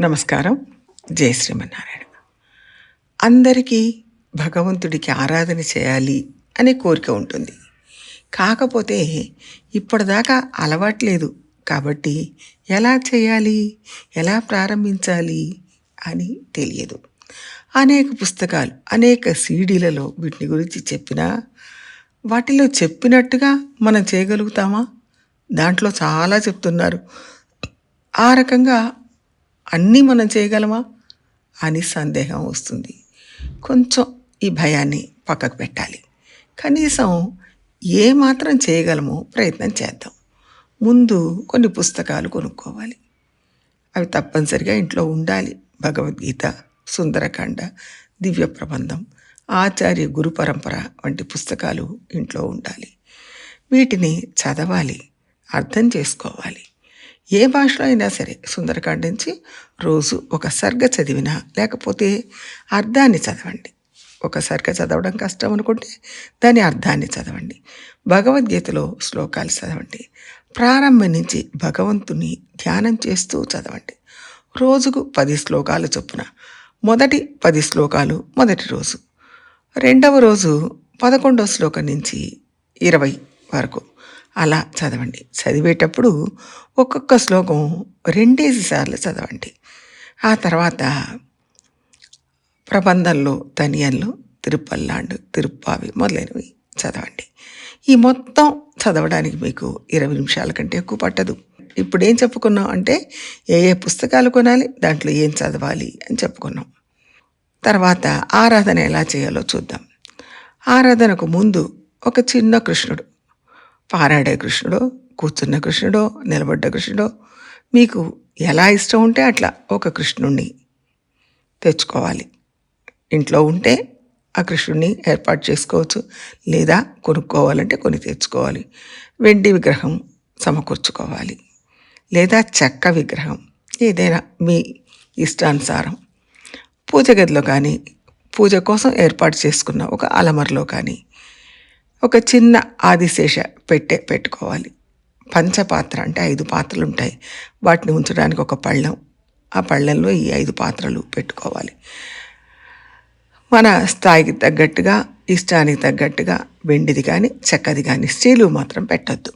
నమస్కారం. జయ శ్రీమన్నారాయణ. అందరికీ భగవంతుడికి ఆరాధన చేయాలి అనే కోరిక ఉంటుంది. కాకపోతే ఇప్పటిదాకా అలవాట్లేదు కాబట్టి ఎలా చేయాలి? ఎలా ప్రారంభించాలి? అని తెలియదు. అనేక పుస్తకాలు అనేక సీడీలలో వీటిని గురించి చెప్పినా వాటిలో చెప్పినట్టుగా మనం చేయగలుగుతామా? దాంట్లో చాలా చెప్తున్నారు. ఆ రకంగా అన్నీ మనం చేయగలమా? అని సందేహం వస్తుంది. కొంచెం ఈ భయాన్ని పక్కకు పెట్టాలి. కనీసం ఏ మాత్రం చేయగలమో ప్రయత్నం చేద్దాం. ముందు కొన్ని పుస్తకాలు కొనుక్కోవాలి. అవి తప్పనిసరిగా ఇంట్లో ఉండాలి. భగవద్గీత సుందరకాండ దివ్య ప్రబంధం ఆచార్య గురు పరంపర వంటి పుస్తకాలు ఇంట్లో ఉండాలి. వీటిని చదవాలి. అర్థం చేసుకోవాలి. ఏ భాషలో అయినా సరే సుందరకాండ నుంచి రోజు ఒక సర్గ చదివినా లేకపోతే అర్థాన్ని చదవండి. ఒక సర్గ చదవడం కష్టం అనుకుంటే దాని అర్థాన్ని చదవండి. భగవద్గీతలో శ్లోకాలు చదవండి. ప్రారంభం నుంచి భగవంతుని ధ్యానం చేస్తూ చదవండి. రోజుకు పది శ్లోకాలు చొప్పున. మొదటి పది శ్లోకాలు మొదటి రోజు. రెండవ రోజు పదకొండవ శ్లోకం నుంచి ఇరవై వరకు. అలా చదవండి. చదివేటప్పుడు ఒక్కొక్క శ్లోకం రెండేసి సార్లు చదవండి. ఆ తర్వాత ప్రబంధంలో తనియన్లు తిరుపల్లాండు తిరుప్పావి మొదలైనవి చదవండి. ఈ మొత్తం చదవడానికి మీకు ఇరవై నిమిషాల కంటే ఎక్కువ పట్టదు. ఇప్పుడు ఏం చెప్పుకున్నాం అంటే ఏ ఏ పుస్తకాలు కొనాలి దాంట్లో ఏం చదవాలి అని చెప్పుకున్నాం. తర్వాత ఆరాధన ఎలా చేయాలో చూద్దాం. ఆరాధనకు ముందు ఒక చిన్న కృష్ణుడు పారాడే కృష్ణుడో కూర్చున్న కృష్ణుడో నిలబడ్డ కృష్ణుడో మీకు ఎలా ఇష్టం ఉంటే అట్లా ఒక కృష్ణుణ్ణి తెచ్చుకోవాలి. ఇంట్లో ఉంటే ఆ కృష్ణుడిని ఏర్పాటు చేసుకోవచ్చు లేదా కొనుక్కోవాలంటే కొని తెచ్చుకోవాలి. వెండి విగ్రహం సమకూర్చుకోవాలి లేదా చెక్క విగ్రహం ఏదైనా మీ ఇష్టానుసారం. పూజ గదిలో కానీ పూజ కోసం ఏర్పాటు చేసుకున్న ఒక అలమరలో కానీ ఒక చిన్న ఆదిశేష పెట్టె పెట్టుకోవాలి. పంచపాత్ర అంటే ఐదు పాత్రలు ఉంటాయి వాటిని ఉంచడానికి ఒక పళ్ళం. ఆ పళ్ళంలో ఈ ఐదు పాత్రలు పెట్టుకోవాలి. మన స్థాయికి తగ్గట్టుగా ఇష్టానికి తగ్గట్టుగా వెండిది కానీ చెక్కది కానీ స్టీలు మాత్రం పెట్టద్దు.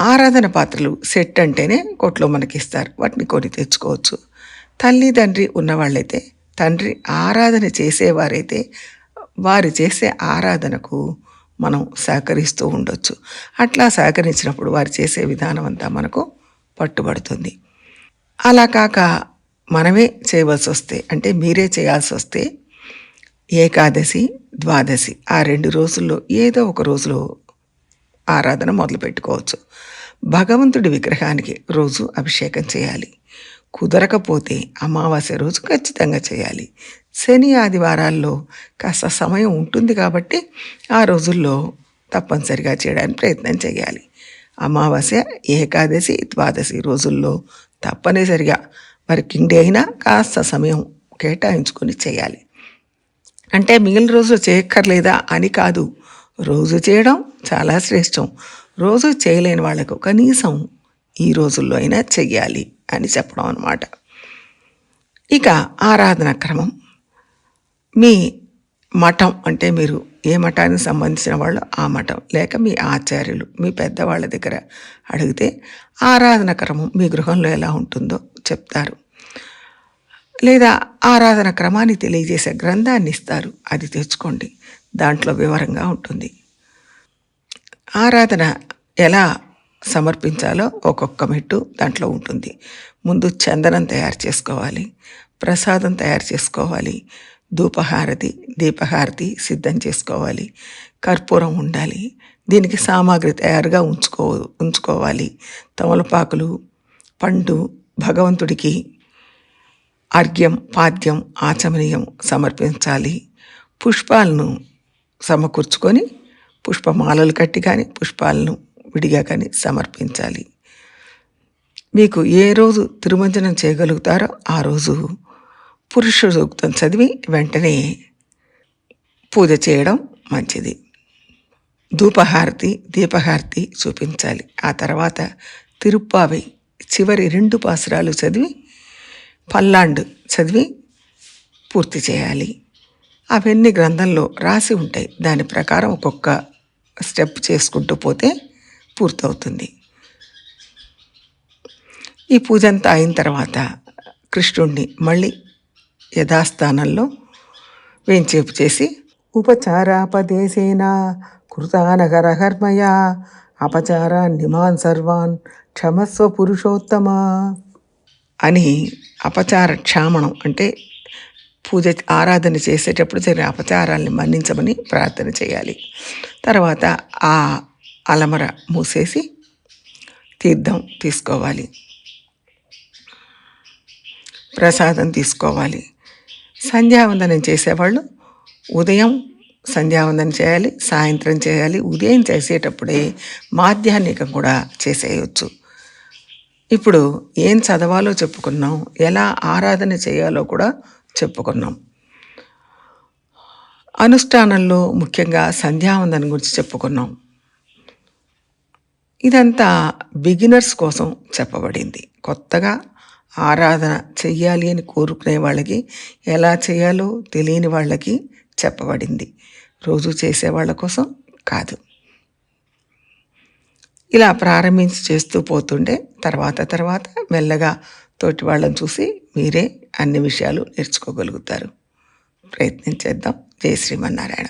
ఆరాధన పాత్రలు సెట్ అంటేనే కొట్లో మనకి ఇస్తారు వాటిని కొని తెచ్చుకోవచ్చు. తల్లి తండ్రి ఉన్నవాళ్ళైతే తండ్రి ఆరాధన చేసేవారైతే వారు చేసే ఆరాధనకు మనం సహకరిస్తూ ఉండొచ్చు. అట్లా సహకరించినప్పుడు వారు చేసే విధానం అంతా మనకు పట్టుబడుతుంది. అలా కాక మనమే చేయవలసి వస్తే అంటే మీరే చేయాల్సి వస్తే ఏకాదశి ద్వాదశి ఆ రెండు రోజుల్లో ఏదో ఒక రోజులో ఆరాధన మొదలు పెట్టుకోవచ్చు భగవంతుడి విగ్రహానికి రోజు అభిషేకం చేయాలి. కుదరకపోతే అమావాస్య రోజు ఖచ్చితంగా చేయాలి. శని ఆదివారాల్లో కాస్త సమయం ఉంటుంది కాబట్టి ఆ రోజుల్లో తప్పనిసరిగా చేయడానికి ప్రయత్నం చేయాలి. అమావాస్య ఏకాదశి ద్వాదశి రోజుల్లో తప్పనిసరిగా వర్కింగ్ డే అయినా కాస్త సమయం కేటాయించుకొని చేయాలి. అంటే మిగిలిన రోజు చేయక్కర్లేదా అని కాదు. రోజు చేయడం చాలా శ్రేష్టం. రోజు చేయలేని వాళ్ళకు కనీసం ఈ రోజుల్లో అయినా చెయ్యాలి. అని చెప్పడం అనమాట ఇక ఆరాధన క్రమం. మీ మఠం అంటే మీరు ఏ మఠానికి సంబంధించిన వాళ్ళు ఆ మఠం లేక మీ ఆచార్యులు మీ పెద్దవాళ్ళ దగ్గర అడిగితే ఆరాధన క్రమం మీ గృహంలో ఎలా ఉంటుందో చెప్తారు. లేదా ఆరాధన క్రమాన్ని తెలియజేసే గ్రంథాన్ని ఇస్తారు అది తెచ్చుకోండి దాంట్లో వివరంగా ఉంటుంది. ఆరాధన ఎలా సమర్పించాలో ఒక్కొక్క మెట్టు దాంట్లో ఉంటుంది. ముందు చందనం తయారు చేసుకోవాలి ప్రసాదం తయారు చేసుకోవాలి ధూపహారతి దీపహారతి సిద్ధం చేసుకోవాలి కర్పూరం ఉండాలి దీనికి సామాగ్రి తయారుగా ఉంచుకో ఉంచుకోవాలి తమలపాకులు పండు భగవంతుడికి అర్ఘ్యం పాద్యం ఆచమనీయం సమర్పించాలి. పుష్పాలను సమకూర్చుకొని పుష్పమాలలు కట్టి కానీ పుష్పాలను విడిగా కానీ సమర్పించాలి. మీకు ఏ రోజు తిరుమంజనం చేయగలుగుతారో ఆ రోజు పురుష సూక్తం చదివి వెంటనే పూజ చేయడం మంచిది. ధూపహారతి దీపహారతి చూపించాలి. ఆ తర్వాత తిరుప్పావి చివరి రెండు పాసురాలు చదివి పల్లాండు చదివి పూర్తి చేయాలి. అవన్నీ గ్రంథంలో రాసి ఉంటాయి. దాని ప్రకారం ఒక్కొక్క స్టెప్ చేసుకుంటూ పోతే పూర్తవుతుంది. ఈ పూజ అంతా అయిన తర్వాత కృష్ణుణ్ణి మళ్ళీ యథాస్థానంలో వేంచేపు చేసి ఉపచారాపదేశేన కృతానగరహర్మయ అపచారాన్ని నిమాన్ సర్వాన్ క్షమస్వ పురుషోత్తమ అని అపచార క్షామణం అంటే పూజ ఆరాధన చేసేటప్పుడు జరిగిన అపచారాల్ని మన్నించమని ప్రార్థన చేయాలి. తర్వాత ఆ అలమర మూసేసి తీర్థం తీసుకోవాలి. ప్రసాదం తీసుకోవాలి. సంధ్యావందనం చేసేవాళ్ళు ఉదయం సంధ్యావందనం చేయాలి సాయంత్రం చేయాలి ఉదయం చేసేటప్పుడే మాధ్యాహ్నికం కూడా చేసేయచ్చు. ఇప్పుడు ఏం చదవాలో చెప్పుకున్నాం ఎలా ఆరాధన చేయాలో కూడా చెప్పుకున్నాం. అనుష్ఠానంలో ముఖ్యంగా సంధ్యావందనం గురించి చెప్పుకున్నాం. ఇదంతా బిగినర్స్ కోసం చెప్పబడింది. కొత్తగా ఆరాధన చెయ్యాలి అని కోరుకునే వాళ్ళకి ఎలా చేయాలో తెలియని వాళ్ళకి చెప్పబడింది. రోజు చేసే వాళ్ళ కోసం కాదు. ఇలా ప్రారంభించి చేస్తూ పోతుండే తర్వాత తర్వాత మెల్లగా తోటి వాళ్ళని చూసి మీరే అన్ని విషయాలు నేర్చుకోగలుగుతారు. ప్రయత్నం చేద్దాం. జయ శ్రీమన్నారాయణ.